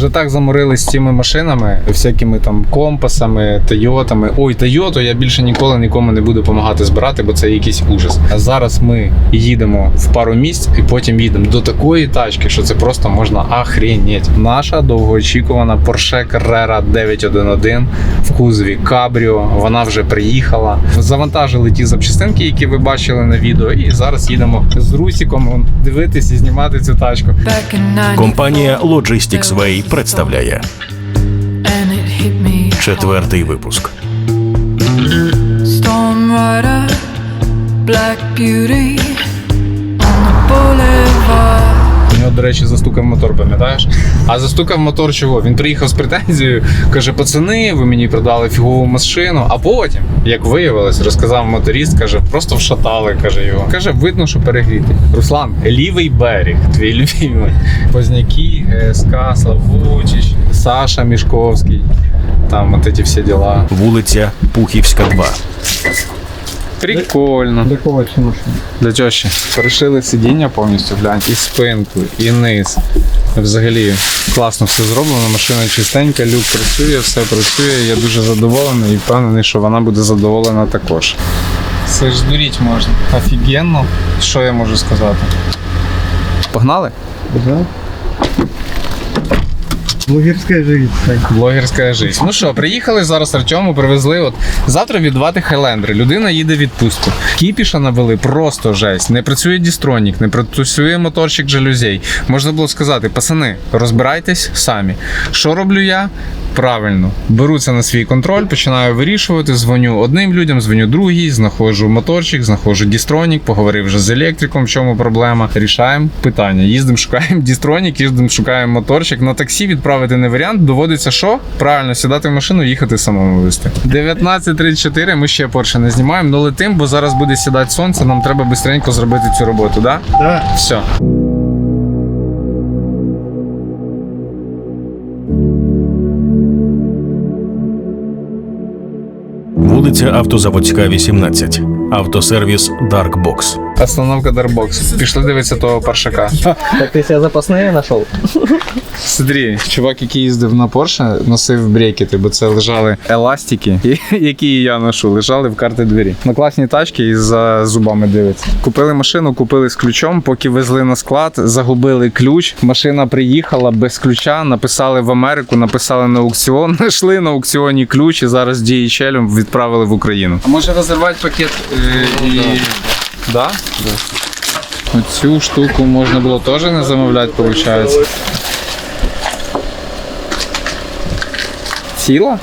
Вже так заморились з цими машинами, всякими там компасами, Тойотами. Ой, Тойоту я більше ніколи нікому не буду допомагати збирати, бо це якийсь ужас. А зараз ми їдемо в пару місць і потім їдемо до такої тачки, що це просто можна охренеть. Наша довгоочікувана Porsche Carrera 911 в кузові Cabrio. Вона вже приїхала. Завантажили ті запчастинки, які ви бачили на відео, і зараз їдемо з Русіком дивитись і знімати цю тачку. Back in 94, Компанія Logistics Way представляє четвертий випуск. Black Beauty on the boulevard. До речі, застукав мотор, пам'ятаєш? А застукав мотор чого? Він приїхав з претензією, каже: пацани, ви мені продали фігову машину. А потім, як виявилось, розказав моторист, каже, просто вшатали, каже його. Каже, видно, що перегрітий. Руслан, лівий берег, твій любимий. Позняки, ГСК, Славутич, Саша Мішковський. Там от ці всі діла. Вулиця Пухівська, 2. Прикольно. Для кого цю машину? Для тьоші. Перешили сидіння повністю, глянь, і спинку, і низ. Взагалі класно все зроблено, машина чистенька, люк працює, все працює. Я дуже задоволений і впевнений, що вона буде задоволена також. Це ж дуріть можна. Офігенно. Що я можу сказати? Погнали? Да. Блогерская жизнь, Сань. Блогерська жизнь. Ну що, приїхали зараз Артему, привезли. От завтра віддавати хайлендри. Людина їде відпустку. Кіпіша навели просто жесть. Не працює дістронік, не працює моторчик жалюзей. Можна було сказати, пацани, розбирайтесь самі. Що роблю я? Правильно, беру це на свій контроль, починаю вирішувати, дзвоню одним людям, дзвоню другій, знаходжу моторчик, знаходжу дістронік, поговорив вже з електриком, в чому проблема. Рішаємо питання. Їздимо, шукаємо дістронік, їздимо, шукаємо моторчик. На таксі відправити не варіант. Доводиться що? Правильно, сідати в машину, їхати самому вести. 19.34, ми ще Порше не знімаємо, але летим, бо зараз буде сідати сонце. Нам треба швидко зробити цю роботу, да? Да. Все. Вулиця Автозаводська, 18. Автосервіс Dark Box. Остановка Дарбокс. Пішли дивитися того паршака. Так ты себе запасные нашел? Смотри, чувак, який їздив на Porsche, носив брекети, бо це лежали еластики, які я ношу, лежали в карти двері. На класній тачці і за зубами дивиться. Купили машину, купили з ключом, поки везли на склад, загубили ключ. Машина приїхала без ключа, написали в Америку, написали на аукціон, знайшли на аукціоні ключ і зараз DHL відправили в Україну. А може розірвати пакет е, і. Да? Да. Цю штуку можна було теж не замовляти, виходить. Ціла?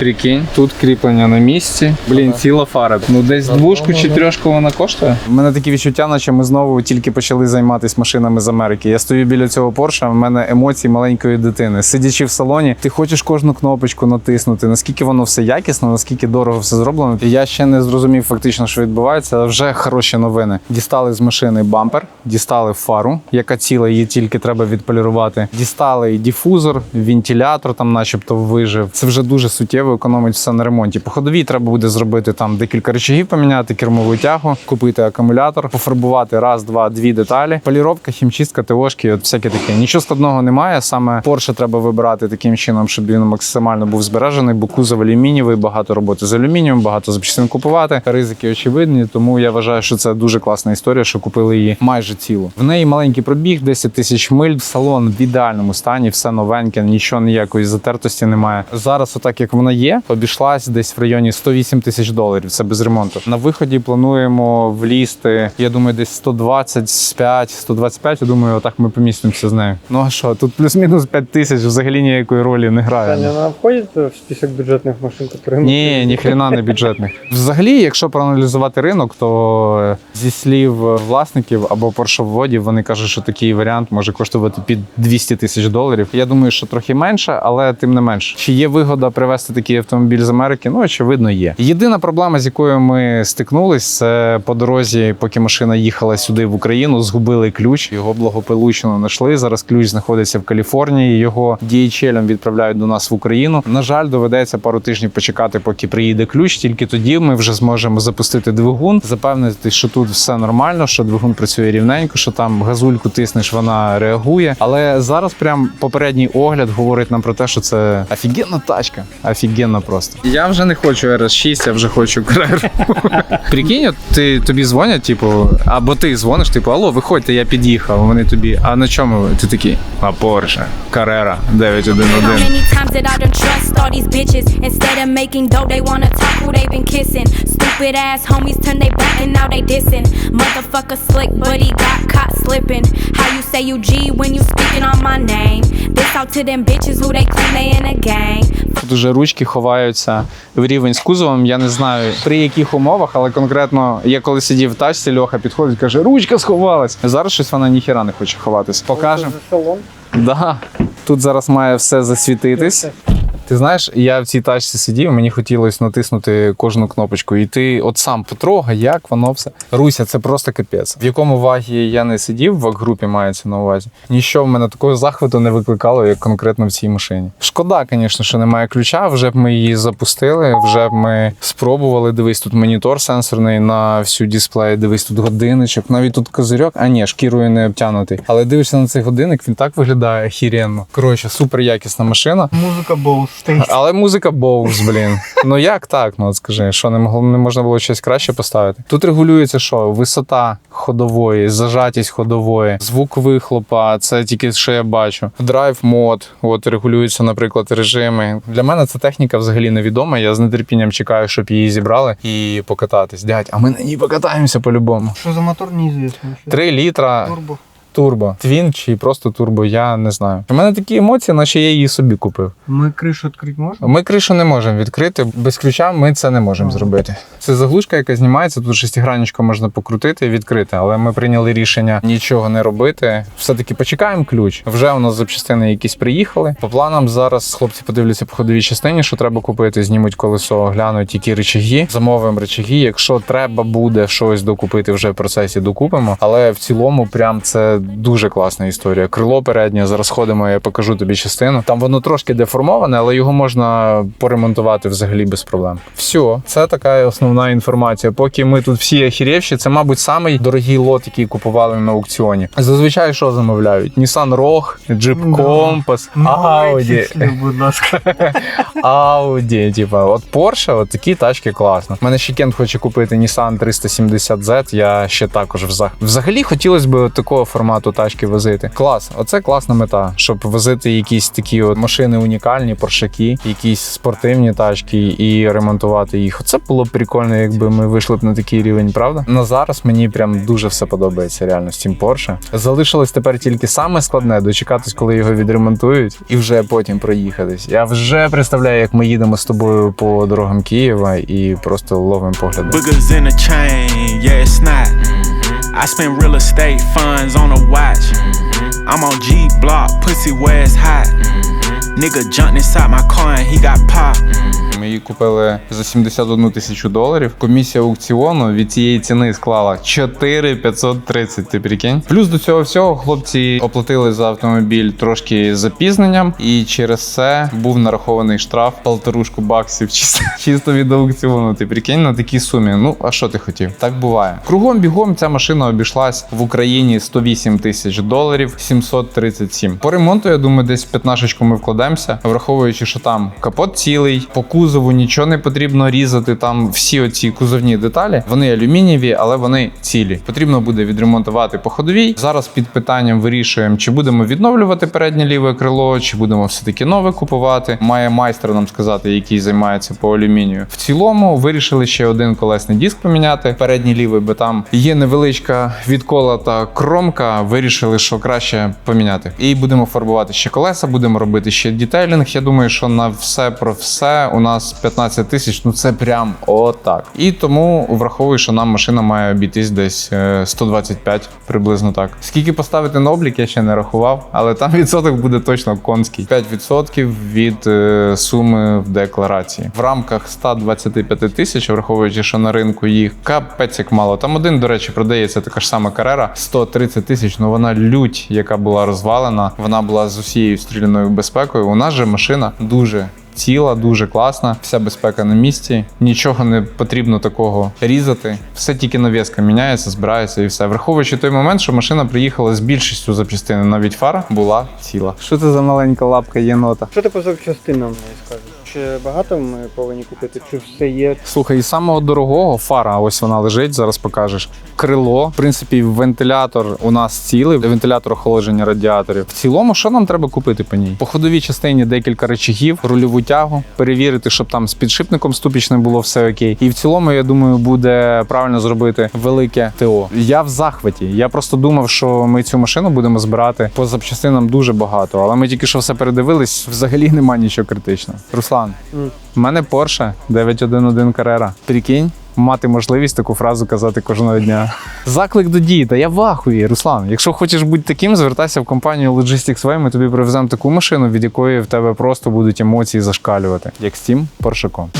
Прикинь, тут кріплення на місці. Блін, ціла фара. Ну десь двушку чи трьошку вона коштує. У мене такі відчуття, наче ми знову тільки почали займатися машинами з Америки. Я стою біля цього Порша, в мене емоції маленької дитини. Сидячи в салоні, ти хочеш кожну кнопочку натиснути, наскільки воно все якісно, наскільки дорого все зроблено. І я ще не зрозумів фактично, що відбувається, але вже хороші новини. Дістали з машини бампер, дістали фару, яка ціла, її тільки треба відполірувати. Дістали і дифузор, вентилятор там, начебто, вижив. Це вже дуже суттєво економить все на ремонті. По ходовій треба буде зробити там декілька речагів, поміняти кермову тягу, купити акумулятор, пофарбувати раз, два, дві деталі. Поліровка, хімчистка, ТОшки, от всяке таке. Нічого складного немає. Саме Porsche треба вибирати таким чином, щоб він максимально був збережений, бо кузов алюмінієвий, багато роботи з алюмінієм, багато запчастин купувати. Ризики очевидні, тому я вважаю, що це дуже класна історія, що купили її майже цілу. В неї маленький пробіг, 10 тисяч миль. Салон в ідеальному стані, все новеньке, нічого ніякої затертості немає. Зараз, отак як вона є, обійшлась десь в районі 108 тисяч доларів. Це без ремонту. На виході плануємо влізти. Я думаю, десь 125, 125, Я думаю, отак ми помістимося з нею. Ну а що, тут плюс-мінус 5 тисяч взагалі ніякої ролі не грає. Таня, она входит в список бюджетных машин, которые... Ні, ніхрена не бюджетних. Взагалі, якщо проаналізувати ринок, то е, зі слів власників або поршоводів, вони кажуть, що такий варіант може коштувати під 200 тисяч доларів. Я думаю, що трохи менше, але тим не менш. Чи є вигода привезти такий який автомобіль з Америки, ну очевидно, є. Єдина проблема, з якою ми стикнулись, це по дорозі, поки машина їхала сюди в Україну, згубили ключ. Його благополучно знайшли. Зараз ключ знаходиться в Каліфорнії. Його DHL відправляють до нас в Україну. На жаль, доведеться пару тижнів почекати, поки приїде ключ. Тільки тоді ми вже зможемо запустити двигун, запевнити, що тут все нормально, що двигун працює рівненько, що там газульку тиснеш, вона реагує. Але зараз прям попередній огляд говорить нам про те, що це офігенна тачка. Офігенна просто. Я вже не хочу RS6, я вже хочу Carrera. Прикинь, от ти тобі дзвонять, типу, або ти дзвониш, типу, алло, виходьте, я під'їхав. Вони тобі. А на чому ви? Ти такий? На Porsche, Carrera 911. How many times did I done trust all these bitches? Instead of making dough, they wanna talk who they been kissing. Stupid ass homies turn they back and now they dissing. Motherfucker slick, but he got caught slipping. How you say you G when you speaking on my name? This out to them bitches who they claim they in a gang. Тут уже ручки ховаються в рівень з кузовом. Я не знаю при яких умовах, але конкретно я коли сидів в тачці, Льоха підходить, каже, ручка сховалась. Зараз щось вона ніхіра не хоче ховатись. Покажемо. Да. Тут зараз має все засвітитись. Ти знаєш, я в цій тачці сидів, мені хотілося натиснути кожну кнопочку. І ти от сам потрогай, як воно все. Руся, це просто капець. В якому вагі я не сидів, в групі мається на увазі. Ніщо в мене такого захвату не викликало, як конкретно в цій машині. Шкода, звісно, що немає ключа. Вже б ми її запустили, вже б ми спробували. Дивись, тут монітор сенсорний на всю дисплей. Дивись, тут годинничок, навіть тут козирьок. А ні, шкірою не обтянутий. Але дивишся на цей годинник, він так виглядає охіренно. Коротше, супер якісна машина. Музика Bose. Але музика Bose, блін. Ну як так? Ну от скажи, що не могло не можна було щось краще поставити? Тут регулюється що? Висота ходової, зажатість ходової, звук вихлопа. Це тільки що я бачу. Драйв мод, от регулюються, наприклад, режими. Для мене ця техніка взагалі невідома. Я з нетерпінням чекаю, щоб її зібрали і покататись. Дядь, а ми на ній покатаємося по-любому. Що за мотор, неізвісно. Три літра Турбо. Турбо. Твін чи просто турбо, я не знаю. У мене такі емоції, наче я її собі купив. Ми кришу відкрити можемо? Ми кришу не можемо відкрити. Без ключа ми це не можемо зробити. Це заглушка, яка знімається. Тут шестигранничко можна покрутити і відкрити. Але ми прийняли рішення нічого не робити. Все-таки почекаємо ключ. Вже у нас запчастини якісь приїхали. По планам зараз хлопці подивляться по ходовій частині, що треба купити. Знімуть колесо, глянуть які речаги. Замовимо речаги. Якщо треба буде щось докупити, вже в процесі докупимо. Але в цілому, прям це дуже класна історія. Крило переднє. Зараз ходимо, я покажу тобі частину. Там воно трошки деформоване, але його можна поремонтувати взагалі без проблем. Все, це така основна інформація. Поки ми тут всі ахірєвші, це, мабуть, самий дорогий лот, який купували на аукціоні. Зазвичай що замовляють? Nissan Rogue, Jeep Compass, Audi. будь ласка. Audi, типа, от Porsche, от такі тачки класно. У мене ще Кент хоче купити Nissan 370Z, я ще також взаг... Взагалі хотілося б такого формату тачки возити. Клас, оце класна мета, щоб возити якісь такі от машини унікальні, поршаки, якісь спортивні тачки і ремонтувати їх. Оце було б прикольно, якби ми вийшли б на такий рівень, правда? На зараз мені прям дуже все подобається реально з цим Porsche. Залишилось тепер тільки саме складне дочекатись, коли його відремонтують, і вже потім проїхатись. Я вже представляю, як ми їдемо з тобою по дорогам Києва і просто ловимо погляди. Boogers in a chain, yeah, it's not. I spend real estate funds on a watch. I'm on G Block, pussy where it's hot. Nigga jumped inside my car and he got popped. Ми її купили за 71 тисячу доларів. Комісія аукціону від цієї ціни склала 4530, Ти прикинь? Плюс до цього всього хлопці оплатили за автомобіль трошки з запізненням, і через це був нарахований штраф полторушку баксів чисто, чисто від аукціону. Ти прикинь на такій сумі. Ну а що ти хотів? Так буває. Кругом бігом ця машина обійшлась в Україні 108 тисяч доларів, 737. По ремонту, я думаю, десь в п'ятнашечку ми вкладемося, враховуючи, що там капот цілий, по кузову нічого не потрібно різати. Там всі оці кузовні деталі, вони алюмінієві, але вони цілі. Потрібно буде відремонтувати по ходовій. Зараз під питанням вирішуємо, чи будемо відновлювати переднє ліве крило, чи будемо все-таки нове купувати. Має майстер нам сказати, який займається по алюмінію. В цілому вирішили ще один колесний диск поміняти. Передній лівий, бо там є невеличка відколота кромка. Вирішили, що краще поміняти. І будемо фарбувати ще колеса, будемо робити ще ще детейлінг. Я думаю, що на все про все у нас 15 тисяч. Ну це прям отак. І тому враховую, що нам машина має обійтись десь е, 125, приблизно так. Скільки поставити на облік, я ще не рахував, але там відсоток буде точно конський. 5% від е, суми в декларації. В рамках 125 тисяч, враховуючи, що на ринку їх капець як мало. Там один, до речі, продається така ж сама карера 130 тисяч. Ну вона лють, яка була розвалена. Вона була з усією стріляною безпекою. У нас же машина дуже. Ціла, дуже класна, вся безпека на місці, нічого не потрібно такого різати. Все тільки нав'язка міняється, збирається і все. Враховуючи той момент, що машина приїхала з більшістю запчастин, навіть фара була ціла. Що це за маленька лапка єнота? Що ти по запчастинам мені скажеш? Чи багато ми повинні купити, чи все є? Слухай, із самого дорогого фара, ось вона лежить, зараз покажеш. Крило, в принципі, вентилятор у нас цілий, вентилятор охолодження радіаторів. В цілому, що нам треба купити по ній? По ходовій частині декілька речагів, рульову тягу, перевірити, щоб там з підшипником ступічним було все окей. І в цілому, я думаю, буде правильно зробити велике ТО. Я в захваті. Я просто думав, що ми цю машину будемо збирати по запчастинам дуже багато, але ми тільки що все передивились, взагалі нема нічого критичного. Руслан, у мене Porsche 911 Carrera. Прикинь, мати можливість таку фразу казати кожного дня. Заклик до дії, та я в ахуї, Руслан. Якщо хочеш бути таким, звертайся в компанію Logistics Way, ми тобі привеземо таку машину, від якої в тебе просто будуть емоції зашкалювати, як з тим Поршаком.